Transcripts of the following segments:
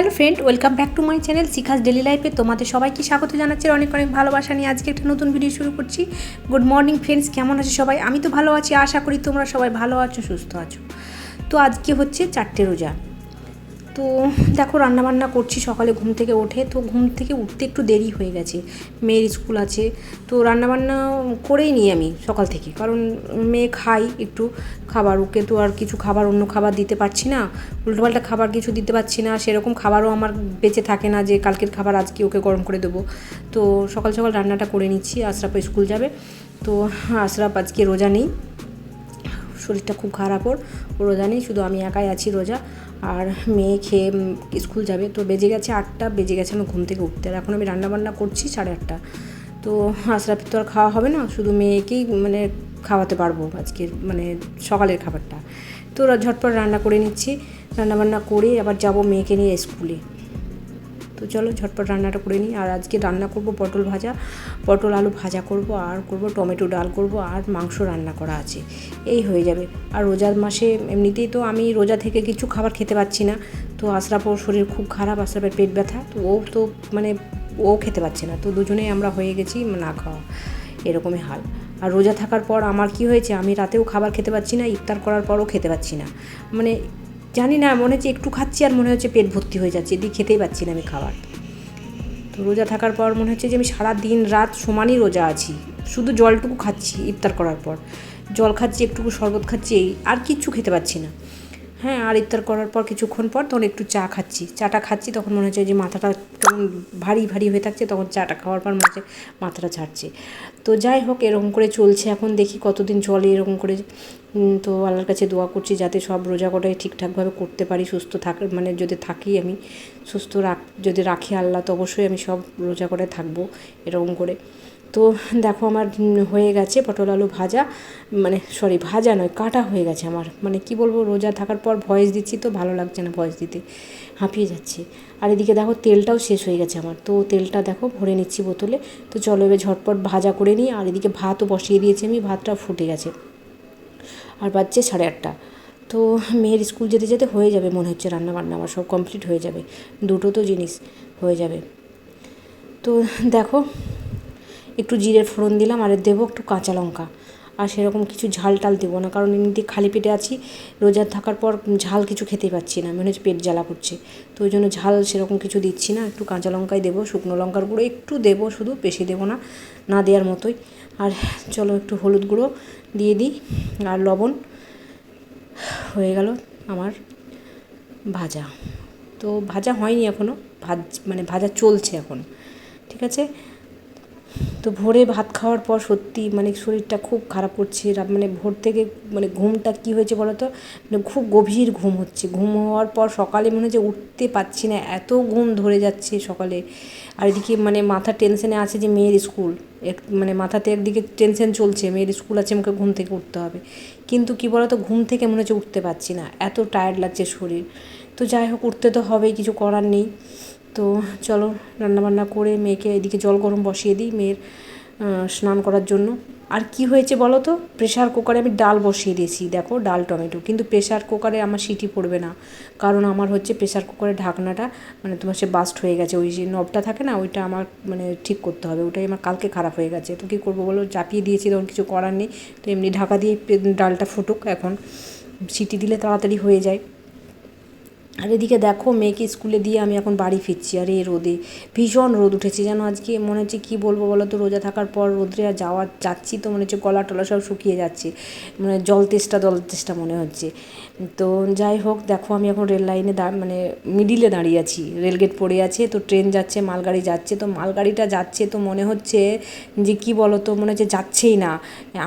Hello friend, welcome back to my channel Shikha's daily লাইফে। তোমাদের সবাইকে স্বাগত জানাচ্ছি অনেক অনেক ভালোবাসা নিয়ে আজকে একটা নতুন ভিডিও শুরু করছি। গুড মর্নিং ফ্রেন্ডস কেমন আছে সবাই? আমি তো ভালো আছি, আশা করি তোমরা সবাই ভালো আছো, সুস্থ আছো। তো আজকে হচ্ছে চারটে রোজা। তো দেখো রান্নাবান্না করছি সকালে ঘুম থেকে ওঠে। তো ঘুম থেকে উঠতে একটু দেরি হয়ে গেছে। মেয়ের স্কুল আছে। তো রান্নাবান্না করেই নিই আমি সকাল থেকে। কারণ মেয়ে খাই একটু খাবার। ওকে তো আর কিছু খাবার, অন্য খাবার দিতে পারছি না। উল্টোপাল্টা খাবার কিছু দিতে পারছি না। সেরকম খাবারও আমার বেঁচে থাকে না যে কালকের খাবার আজকে ওকে গরম করে দেবো। তো সকাল সকাল রান্নাটা করে নিচ্ছি। আশরাফ স্কুল যাবে। তো আশরাফ আজকে রোজা নেই। শরীরটা খুব খারাপ ওর। রোজা নেই। শুধু আমি একাই আছি রোজা। আর মেয়ে খেয়ে স্কুল যাবে। তো বেজে গেছে আটটা, বেজে গেছে আমি ঘুম থেকে উঠতে। আর এখন আমি রান্নাবান্না করছি সাড়ে আটটা। তো আশরাফের তো আর খাওয়া হবে না, শুধু মেয়েকেই মানে খাওয়াতে পারব আজকের মানে সকালের খাবারটা। তো ওরা ঝটপট রান্না করে নিচ্ছি। রান্নাবান্না করে আবার যাব মেয়েকে নিয়ে স্কুলে। তো চলো ঝটপট রান্নাটা করে নিই। আর আজকে রান্না করব পটল ভাজা। পটল, আলু ভাজা করব, আর করব টমেটো ডাল করব, আর মাংস রান্না করা আছে। এই হয়ে যাবে। আর রোজার মাসে এমনিতেই তো আমি রোজা থেকে কিছু খাবার খেতে পাচ্ছি না। তো আশরাফ ওর শরীর খুব খারাপ, আশরাফের পেট ব্যথা। তো ও তো মানে ও খেতে পাচ্ছে না। তো দুজনেই আমরা হয়ে গেছি না খাওয়া। এরকমই হাল। আর রোজা থাকার পর আমার কি হয়েছে? আমি রাতেও খাবার খেতে পাচ্ছি না, ইফতার করার পরও খেতে পাচ্ছি না। মানে জানি না, মনে হচ্ছে একটু খাচ্ছি আর মনে হচ্ছে পেট ভর্তি হয়ে যাচ্ছে, এদিকে খেতেই পাচ্ছি না আমি খাবার। তো রোজা থাকার পর মনে হচ্ছে যে আমি সারা দিন রাত সমানই রোজা আছি, শুধু জলটুকু খাচ্ছি ইফতার করার পর। জল খাচ্ছি, একটুকু শরবত খাচ্ছি, এই আর কিচ্ছু খেতে পাচ্ছি না। হ্যাঁ আর ইফতার করার পর কিছুক্ষণ পর তখন একটু চা খাচ্ছি, চাটা খাচ্ছি, তখন মনে হচ্ছে যে মাথাটা কেমন ভারী ভারী হয়ে থাকছে, তখন চাটা খাওয়ার পর মনে হচ্ছে মাথাটা ছাড়ছে তো যাই হোক, এরকম করে চলছে, এখন দেখি কতদিন চলে এরকম করে তো আল্লাহর কাছে দোয়া করছি যাতে সব রোজা কটাই ঠিকঠাকভাবে করতে পারি, সুস্থ থাক মানে যদি থাকি আমি, সুস্থ রাখ, যদি রাখি আল্লাহ, তো অবশ্যই আমি সব রোজা করে থাকব, এরকম করে। তো দেখো আমার হয়ে গেছে পটল আলু ভাজা মানে সরি ভাজা নয়, কাটা হয়ে গেছে আমার মানে কি বলব, রোজা থাকার পর ভয়েস দিচ্ছি তো, ভালো লাগছে না ভয়েস দিতে, হাঁপিয়ে যাচ্ছে। আর এদিকে দেখো তেলটাও শেষ হয়ে গেছে আমার, তো তেলটা দেখো ভরে নিচ্ছি বোতলে, তো চলো এবার ঝটপট ভাজা করে নিই, আর এদিকে ভাতও বসিয়ে দিয়েছি আমি, ভাতটা ফুটে গেছে। আর বাজছে সাড়ে আটটা। তো মেয়ের স্কুল যেতে যেতে হয়ে যাবে মনে হচ্ছে রান্না বান্না আমার সব কমপ্লিট হয়ে যাবে। দুটো তো জিনিস হয়ে যাবে। তো দেখো, একটু জিরের ফোড়ন দিলাম, আর দেবো একটু কাঁচা লঙ্কা। আর সেরকম কিছু ঝাল টাল দেবো না, কারণ এমনিতে খালি পেটে আছি, রোজার থাকার পর ঝাল কিছু খেতেই পাচ্ছি না, মনে হচ্ছে পেট জ্বালা করছে। তো ওই জন্য ঝাল সেরকম কিছু দিচ্ছি না, একটু কাঁচা লঙ্কাই দেবো, শুকনো লঙ্কার গুঁড়ো একটু দেবো শুধু, বেশি দেবো না না দেওয়ার মতোই। আর চলো একটু হলুদ গুঁড়ো দিয়ে দিই আর লবণ হয়ে গেল আমার ভাজা। তো ভাজা হয়নি এখনও ভাজ মানে ভাজা চলছে এখন, ঠিক আছে? তো ভোরে ভাত খাওয়ার পর সত্যি মানে শরীরটা খুব খারাপ করছে। মানে ভোর থেকে মানে ঘুমটা কী হয়েছে বলো তো? মানে খুব গভীর ঘুম হচ্ছে। ঘুম হওয়ার পর সকালে মনে হচ্ছে উঠতে পারছি না, এত ঘুম ধরে যাচ্ছে সকালে। আর এদিকে মানে মাথা টেনশনে আছে যে মেয়ের স্কুল। এক মানে মাথাতে একদিকে টেনশন চলছে, মেয়ের স্কুল আছে, আমাকে ঘুম থেকে উঠতে হবে। কিন্তু কী বলো তো, ঘুম থেকে মনে হচ্ছে উঠতে পারছি না, এত টায়ার্ড লাগছে শরীর। তো যাই হোক, উঠতে তো হবেই, কিছু করার নেই। তো চলো রান্নাবান্না করে মেয়েকে এদিকে জল গরম বসিয়ে দিই মেয়ের স্নান করার জন্য। আর কি হয়েছে বলো তো? প্রেশার কুকারে আমি ডাল বসিয়ে দিয়েছি। দেখো ডাল, টমেটো। কিন্তু প্রেশার কুকারে আমার সিটি পড়বে না। কারণ আমার হচ্ছে প্রেশার কুকারের ঢাকনাটা মানে তোমার সে বাস্ট হয়ে গেছে। ওই যে নবটা থাকে না, ওইটা আমার মানে ঠিক করতে হবে। ওটাই আমার কালকে খারাপ হয়ে গেছে। তো কী করব বলো? চাপিয়ে দিয়েছি, তখন কিছু করার নেই। তো এমনি ঢাকা দিয়ে ডালটা ফুটুক এখন। সিটি দিলে তাড়াতাড়ি হয়ে যায়। আর এদিকে দেখো মেয়েকে স্কুলে দিয়ে আমি এখন বাড়ি ফিরছি। আর এই রোদে। ভীষণ রোদ উঠেছে। যেন আজকে মনে হচ্ছে কী বলব বলো তো? রোজা থাকার পর রোদ্রে আর যাওয়া, যাচ্ছি তো মনে হচ্ছে গলা টলা সব শুকিয়ে যাচ্ছে। মানে জল তেষ্টা জল তেষ্টা মনে হচ্ছে। তো যাই হোক, দেখো আমি এখন রেল লাইনে দা মানে মিডিলে দাঁড়িয়ে আছি। রেলগেট পড়ে আছে, তো ট্রেন যাচ্ছে, মালগাড়ি যাচ্ছে। তো মালগাড়িটা যাচ্ছে তো মনে হচ্ছে যে কি বলো তো? মনে হচ্ছে যাচ্ছেই না।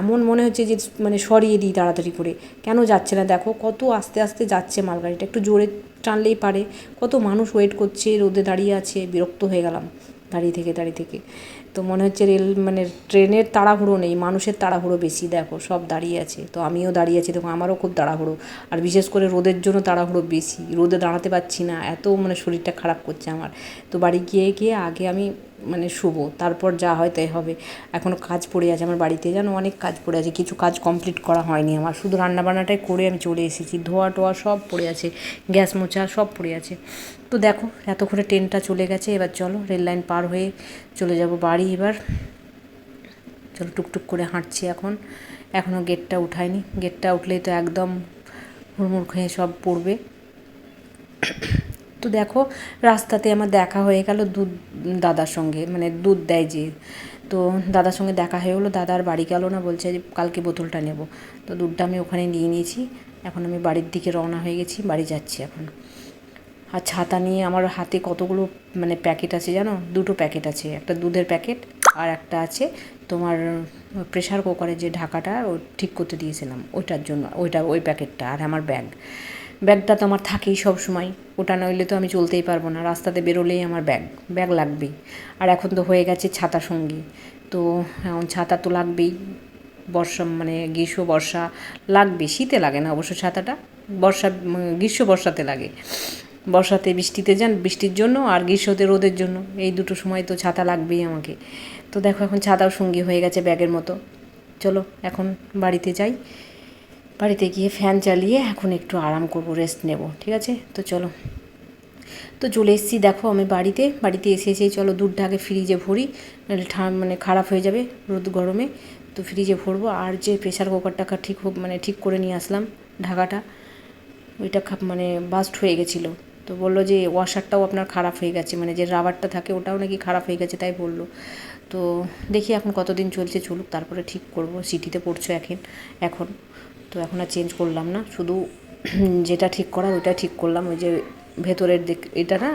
এমন মনে হচ্ছে যে মানে সরিয়ে দিই তাড়াতাড়ি করে। কেন যাচ্ছে না? দেখো কত আস্তে আস্তে যাচ্ছে মালগাড়িটা। একটু জোরে টানলেই পারে। কত মানুষ ওয়েট করছে, রোদে দাঁড়িয়ে আছে, বিরক্ত হয়ে গেলাম। দাঁড়িয়ে থেকে দাঁড়িয়ে থেকে। তো মনে হচ্ছে রেল মানে ট্রেনের তাড়াহুড়ো নেই, মানুষের তাড়াহুড়ো বেশি, দেখো, সব দাঁড়িয়ে আছে। তো আমিও দাঁড়িয়ে আছি, দেখো, আমারও খুব তাড়াহুড়ো। আর বিশেষ করে রোদের জন্য তাড়াহুড়ো বেশি। রোদে দাঁড়াতে পারছি না, এত মানে শরীরটা খারাপ করছে আমার। তো বাড়ি গিয়ে গিয়ে আগে আমি মানে শুভ, তারপর যা হয় তাই হবে। এখনও কাজ পড়ে আছে, আমার বাড়িতে যেন অনেক কাজ পড়ে আছে, কিছু কাজ কমপ্লিট করা হয়নি আমার। শুধু রান্নাবান্নাটাই করে আমি চলে এসেছি, ধোয়া টোয়া সব পড়ে আছে, গ্যাস মোছা সব পড়ে আছে। তো দেখো, এতক্ষণে ট্রেনটা চলে গেছে, এবার চলো রেল লাইন পার হয়ে চলে যাব বাড়ি এবার। চলো টুকটুক করে হাঁটছি এখন এখনও গেটটা উঠায়নি গেটটা উঠলেই তো একদম হুড়মুড় খেয়ে সব পড়বে। তো দেখো, রাস্তাতে আমার দেখা হয়ে গেল দুধ, দাদার সঙ্গে মানে দুধ দেয় যে। তো দাদার সঙ্গে দেখা হয়ে গেলো দাদার বাড়ি গেল না, বলছে যে কালকে বোতলটা নেব। তো দুধটা আমি ওখানে নিয়ে নিয়েছি, এখন আমি বাড়ির দিকে রওনা হয়ে গেছি, বাড়ি যাচ্ছি এখন। আর ছাতা নিয়ে আমার হাতে কতগুলো মানে প্যাকেট আছে জানো? দুটো প্যাকেট আছে, একটা দুধের প্যাকেট আর একটা আছে তোমার প্রেশার কুকারের যে ঢাকাটা, ও ঠিক করতে দিয়েছিলাম, ওইটার জন্য, ওইটা, ওই প্যাকেটটা আর আমার ব্যাগ। ব্যাগটা তো আমার থাকেই সব সময় ওটা নইলে তো আমি চলতেই পারব না। রাস্তাতে বেরোলেই আমার ব্যাগ ব্যাগ লাগবেই। আর এখন তো হয়ে গেছে ছাতা সঙ্গী। তো, এখন ছাতা তো লাগবেই। বর্ষা মানে গ্রীষ্ম, বর্ষা লাগবে শীতে লাগে না অবশ্য ছাতাটা। বর্ষা, গ্রীষ্ম, বর্ষাতে লাগে। বর্ষাতে বৃষ্টিতে যান, বৃষ্টির জন্য আর গ্রীষ্মতে রোদের জন্য। এই দুটো সময় তো ছাতা লাগবেই আমাকে। তো দেখো এখন ছাতাও সঙ্গী হয়ে গেছে ব্যাগের মতো। চলো এখন বাড়িতে যাই। বাড়িতে গিয়ে ফ্যান চালিয়ে এখন একটু আরাম করব রেস্ট নেব, ঠিক আছে? তো চলো। তো চলে এসেছি, দেখো আমি বাড়িতে বাড়িতে এসে এসেই চলো দুধটা আগে ফ্রিজে ভরি মানে খারাপ হয়ে যাবে রোদ গরমে। তো ফ্রিজে ভরবো, আর যে প্রেশার কুকারটা ঠিক হোক মানে ঠিক করে নিয়ে আসলাম ঢাকাটা, ওইটা মানে বাস্ট হয়ে গেছিল। তো বলল যে ওয়াশারটাও আপনার খারাপ হয়ে গেছে মানে যে রাবারটা থাকে ওটাও নাকি খারাপ হয়ে গেছে, তাই বলল। তো দেখি এখন কতদিন চলছে, চলুক, তারপরে ঠিক করব সিটিতে পড়ছো এখন এখন। তো এখন আর চেঞ্জ করলাম না। শুধু যেটা ঠিক করা ওইটা ঠিক করলাম। ওই যে ভেতরের দিক এটা না,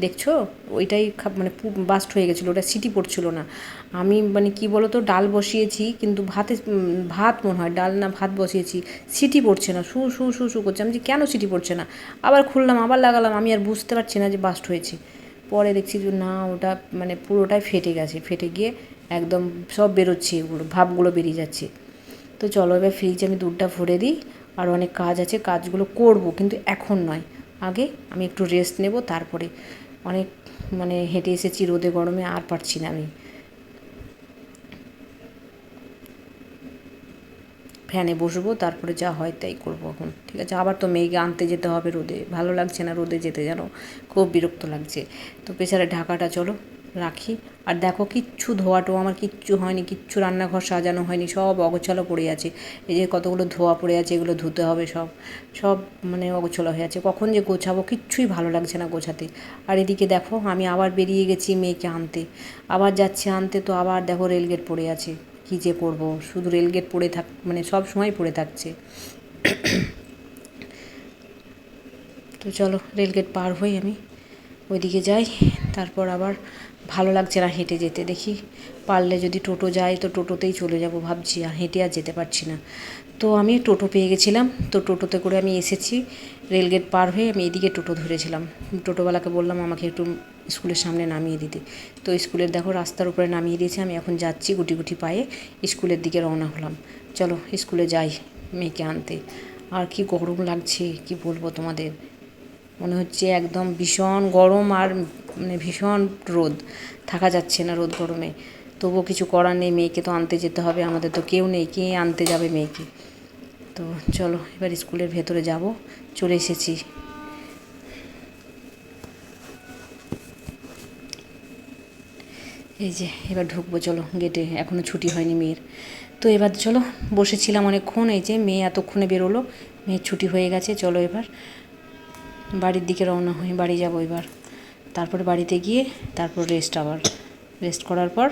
দেখছ? ওইটাই মানে বাস্ট হয়ে গেছিল। ওটা সিটি পড়ছিল না। আমি মানে কি বলো তো ডাল বসিয়েছি, কিন্তু ভাতে ভাত মনে হয়, ডাল না ভাত বসিয়েছি, সিটি পড়ছে না। শু শু শু শু করছে। আমি যে কেন সিটি পড়ছে না? আবার খুললাম, আবার লাগালাম। আমি আর বুঝতে পারছি না যে বাস্ট হয়েছে। পরে দেখছি যে না, ওটা মানে পুরোটাই ফেটে গেছে। ফেটে গিয়ে একদম সব বেরোচ্ছে এগুলো ভাবগুলো বেরিয়ে যাচ্ছে। তো চলো এবার ফ্রিজে আমি দুধটা ভরে দিই। আর অনেক কাজ আছে, কাজগুলো করব, কিন্তু এখন নয়। আগে আমি একটু রেস্ট নেব, তারপরে অনেক মানে হেঁটে এসেছি রোদে, গরমে, আর পারছি না আমি। ফ্যানে বসবো, তারপরে যা হয় তাই করব এখন, ঠিক আছে? আবার তো মেয়েকে আনতে যেতে হবে রোদে, ভালো লাগছে না রোদে যেতে যেন খুব বিরক্ত লাগছে। তো প্রেসারে ঢাকাটা চলো রাখি। আর দেখো কিচ্ছু ধোয়া টোয়া আমার কিচ্ছু হয়নি, কিচ্ছু রান্নাঘর সাজানো হয়নি, সব অগোছালো পড়ে আছে। এই যে কতগুলো ধোয়া পড়ে আছে, এগুলো ধুতে হবে সব। সব মানে অগোছালো হয়ে আছে। কখন যে গোছাবো কিচ্ছুই ভালো লাগছে না গোছাতে। আর এদিকে দেখো, আমি আবার বেরিয়ে গেছি মেয়েকে আনতে। আবার যাচ্ছে আনতে, তো আবার দেখো রেলগেট পড়ে আছে। কী যে করব? শুধু রেলগেট পড়ে থাক মানে সব সময় পড়ে থাকছে। তো চলো রেলগেট পার হই আমি। ওইদিকে যাই, তারপর আবার ভালো লাগছে না হেঁটে যেতে, দেখি পারলে যদি টোটো যায় তো টোটোতেই চলে যাব ভাবছি, আর হেঁটে আর যেতে পারছি না। তো আমি টোটো পেয়ে গেছিলাম, তো টোটোতে করে আমি এসেছি, রেলগেট পার হয়ে আমি এদিকে টোটো ধরেছিলাম। টোটোওয়ালাকে বললাম, আমাকে একটু স্কুলের সামনে নামিয়ে দিতে। তো স্কুলের দেখো রাস্তার উপরে নামিয়ে দিয়েছে, আমি এখন যাচ্ছি গুটি গুটি পায়ে, স্কুলের দিকে রওনা হলাম। চলো স্কুলে যাই মেয়েকে আনতে। আর কি গরম লাগছে, কি বলব তোমাদের? মনে হচ্ছে একদম ভীষণ গরম আর মানে ভীষণ রোদ, থাকা যাচ্ছে না রোদ গরমে। তবুও কিছু করার নেই, মেয়েকে তো আনতে যেতে হবে, আমাদের তো কেউ নেই, কে আনতে যাবে মেয়েকে? তো চলো, এবার স্কুলের ভেতরে যাব, চলে এসেছি। এই যে, এবার ঢুকবো, চলো গেটে এখনও ছুটি হয়নি মেয়ের। তো এবার চলো, বসেছিলাম অনেকক্ষণ, এই যে মেয়ে এতক্ষণে বেরোলো, মেয়ের ছুটি হয়ে গেছে, চলো এবার। বাড়ির দিকে রওনা হই, বাড়ি যাব এবার। তারপরে বাড়িতে গিয়ে তারপর রেস্ট আবার। রেস্ট করার পর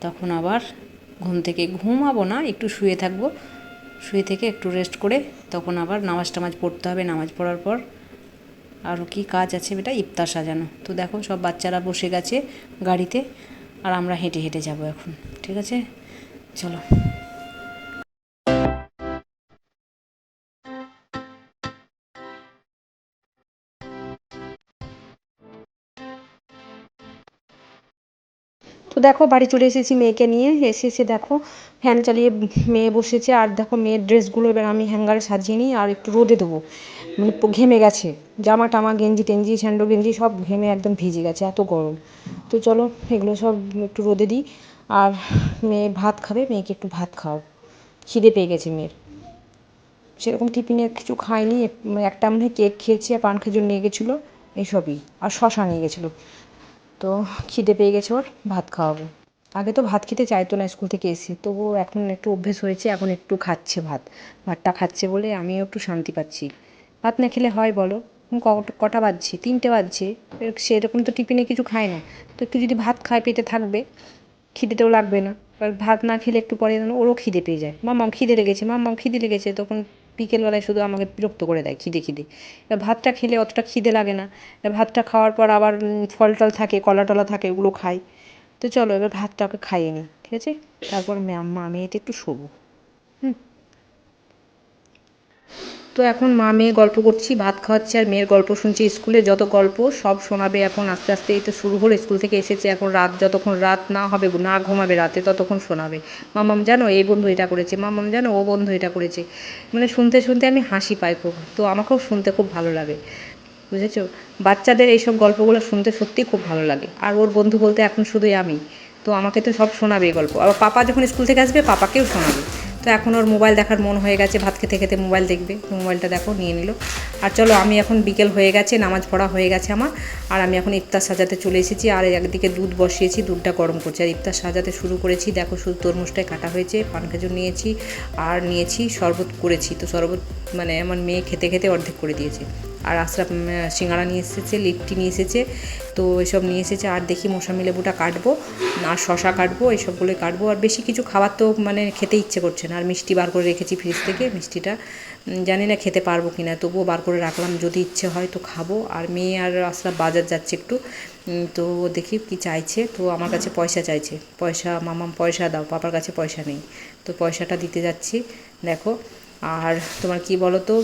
তখন আবার ঘুম থেকে, ঘুমাবো না, একটু শুয়ে থাকব। শুয়ে থেকে একটু রেস্ট করে তখন আবার নামাজ টামাজ পড়তে হবে। নামাজ পড়ার পর আরও কী কাজ আছে বেটা? ইফতার সাজানো। তো দেখো সব বাচ্চারা বসে গেছে গাড়িতে, আর আমরা হেঁটে হেঁটে যাব এখন। ঠিক আছে? চলো। দেখো, বাড়ি চলে এসেছি মেয়েকে নিয়ে। এসে এসে দেখো ফ্যান চালিয়ে মেয়ে বসেছে। আর দেখো, মেয়ের ড্রেসগুলো এবার আমি হ্যাঙ্গারে সাজিয়ে নিই আর একটু রোদে দেবো মানে ঘেমে গেছে। জামা টামা, গেঞ্জি টেঞ্জি স্যান্ডো গেঞ্জি সব ঘেমে একদম ভিজে গেছে, এত গরম। তো চলো, এগুলো সব একটু রোদে দিই। আর মেয়ে ভাত খাবে, মেয়েকে একটু ভাত খাও খিদে পেয়ে গেছে মেয়ের। সেরকম টিফিনে কিছু খায়নি একটা মনে হয় কেক খেয়েছি আর পান খেজুর নিয়ে গেছিল এইসবই আর শশা নিয়ে গেছিল। তো খিদে পেয়ে গেছে ওর, ভাত খাওয়াবো। আগে তো ভাত খেতে চাইতো না স্কুল থেকে এসে তবুও এখন একটু অভ্যেস হয়েছে, এখন একটু খাচ্ছে ভাত। ভাতটা খাচ্ছে বলে আমিও একটু শান্তি পাচ্ছি। ভাত না খেলে হয় বলো কটা বাজছে? তিনটে বাজছে। সেরকম তো টিফিনে কিছু খায় না। তো একটু যদি ভাত খায় পেটে থাকবে, খিদেতেও লাগবে না। এবার ভাত না খেলে একটু পরে ওরও খিদে পেয়ে যায়। মাম্মাম খিদে লেগেছে মাম্মাম খিদে লেগেছে, তখন বিকেলবেলায় শুধু আমাকে বিরক্ত করে দেয় খিদে খিদে। এবার ভাতটা খেলে অতটা খিদে লাগে না। এবার ভাতটা খাওয়ার পর আবার ফল টল থাকে কলা টলা থাকে, ওগুলো খাই। তো চলো এবার ভাতটা ওকে খাইয়ে নিই, ঠিক আছে? তারপর মা, মেয়েটা একটু শোবো। হুম। তো এখন মা মেয়ে গল্প করছি, ভাত খাওয়াচ্ছি আর মেয়ের গল্প শুনছি স্কুলে, যত গল্প সব শোনাবে এখন, আস্তে আস্তে এই তো শুরু হলো, স্কুল থেকে এসেছে এখন রাত, যতক্ষণ রাত না হবে, না ঘুমাবে রাতে, ততক্ষণ শোনাবে। মামাম জানো, এই বন্ধু এটা করেছে, মামাম জানো, ও বন্ধু এটা করেছে। মানে শুনতে শুনতে আমি হাসি পাই খুব, তো আমাকেও শুনতে খুব ভালো লাগে, বুঝেছ? বাচ্চাদের এইসব গল্পগুলো শুনতে সত্যিই খুব ভালো লাগে, আর ওর বন্ধু বলতে এখন শুধুই আমি, তো আমাকে তো সব শোনাবে এই গল্প। আবার পাপা যখন স্কুল থেকে আসবে, পাপাকেও শোনাবে। তো এখন ওর মোবাইল দেখার মন হয়ে গেছে ভাত খেতে খেতে মোবাইল দেখবে মোবাইলটা দেখো নিয়ে নিল। আর চলো আমি এখন বিকেল হয়ে গেছে নামাজ পড়া হয়ে গেছে আমার আর আমি এখন ইফতার সাজাতে চলে এসেছি আর একদিকে দুধ বসিয়েছি দুধটা গরম করছি। আর ইফতার সাজাতে শুরু করেছি দেখো শুধু তরমুজটাই কাটা হয়েছে পান খেজুর নিয়েছি আর নিয়েছি শরবত করেছি। তো শরবত মানে আমার মেয়ে খেতে খেতে অর্ধেক করে দিয়েছে। আর আশরাফ উম, সিঙ্গাড়া নিয়ে এসেছে লিট্টি নিয়ে এসেছে তো এসব নিয়ে এসেছে, আর দেখি মৌসামি লেবুটা কাটবো, আর শশা কাটবো এইসবগুলোই কাটবো, আর বেশি কিছু খাবার তো মানে খেতে ইচ্ছে করছে না, আর মিষ্টি বার করে রেখেছি ফ্রিজ থেকে মিষ্টিটা। জানি না খেতে পারব কি না তবুও বার করে রাখলাম, যদি ইচ্ছে হয় তো খাব, আর মেয়ে আর আশরাফ বাজার যাচ্ছে একটু তো দেখি কি চাইছে, তো আমার কাছে পয়সা চাইছে, পয়সা মামাম পয়সা দাও, পাপার কাছে পয়সা নেই, তো পয়সাটা দিতে যাচ্ছি, দেখো। আর তোমার কি বলো তো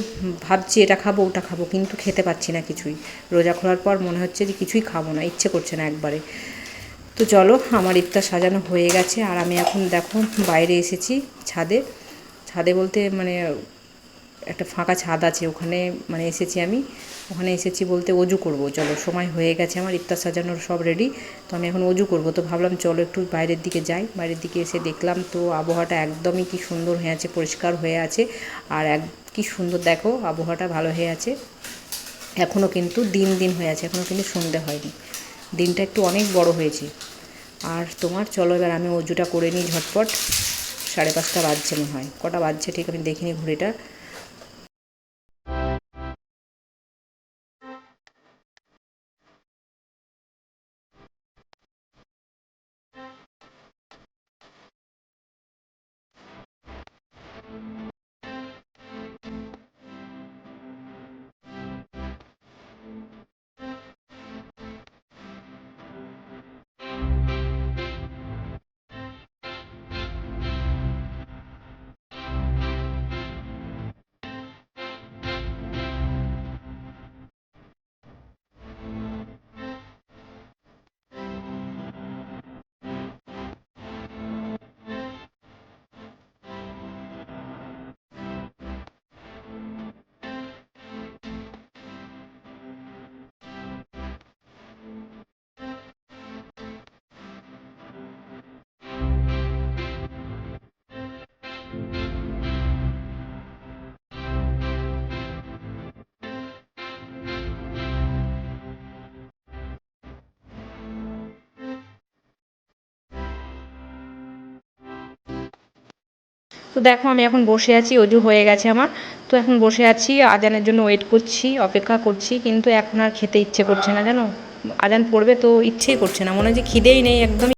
ভাবছি এটা খাব, ওটা খাব, কিন্তু খেতে পাচ্ছি না কিছুই। রোজা খোলার পর মনে হচ্ছে যে কিছুই খাব না, ইচ্ছে করছে না একবারে। তো চলো, আমার ইফতার সাজানো হয়ে গেছে, আর আমি এখন দেখো বাইরে এসেছি ছাদে। ছাদে বলতে মানে একটা ফাঁকা ছাদ আছে, ওখানে মানে এসেছি আমি। ওখানে এসেছি বলতে অজু করব। চলো, সময় হয়ে গেছে আমার, ইফতার সাজানোর সব রেডি তো আমি এখন অজু করব। তো ভাবলাম চলো একটু বাইরের দিকে যাই। বাইরের দিকে এসে দেখলাম তো আবহাওয়াটা একদমই কি সুন্দর হয়ে আছে, পরিষ্কার হয়ে আছে। আর এক, কি সুন্দর দেখো, আবহাওয়াটা ভালো হয়ে আছে। এখনও কিন্তু দিন দিন হয়ে আছে এখনও কিন্তু সন্ধে হয়নি। দিনটা একটু অনেক বড় হয়েছে। আর তোমার, চলো এবার আমি অজুটা করে নিই ঝটপট। সাড়ে পাঁচটা বাজছে মনে হয়। কটা বাজছে ঠিক আমি দেখিনি ঘড়িটা। তো দেখো আমি এখন বসে আছি, অজু হয়ে গেছে আমার। তো এখন বসে আছি, আজানের জন্য ওয়েট করছি, অপেক্ষা করছি, কিন্তু এখন আর খেতে ইচ্ছে করছে না, জানো? আজান পড়বে তো ইচ্ছেই করছে না, মনে যে খিদেই নেই, একদমই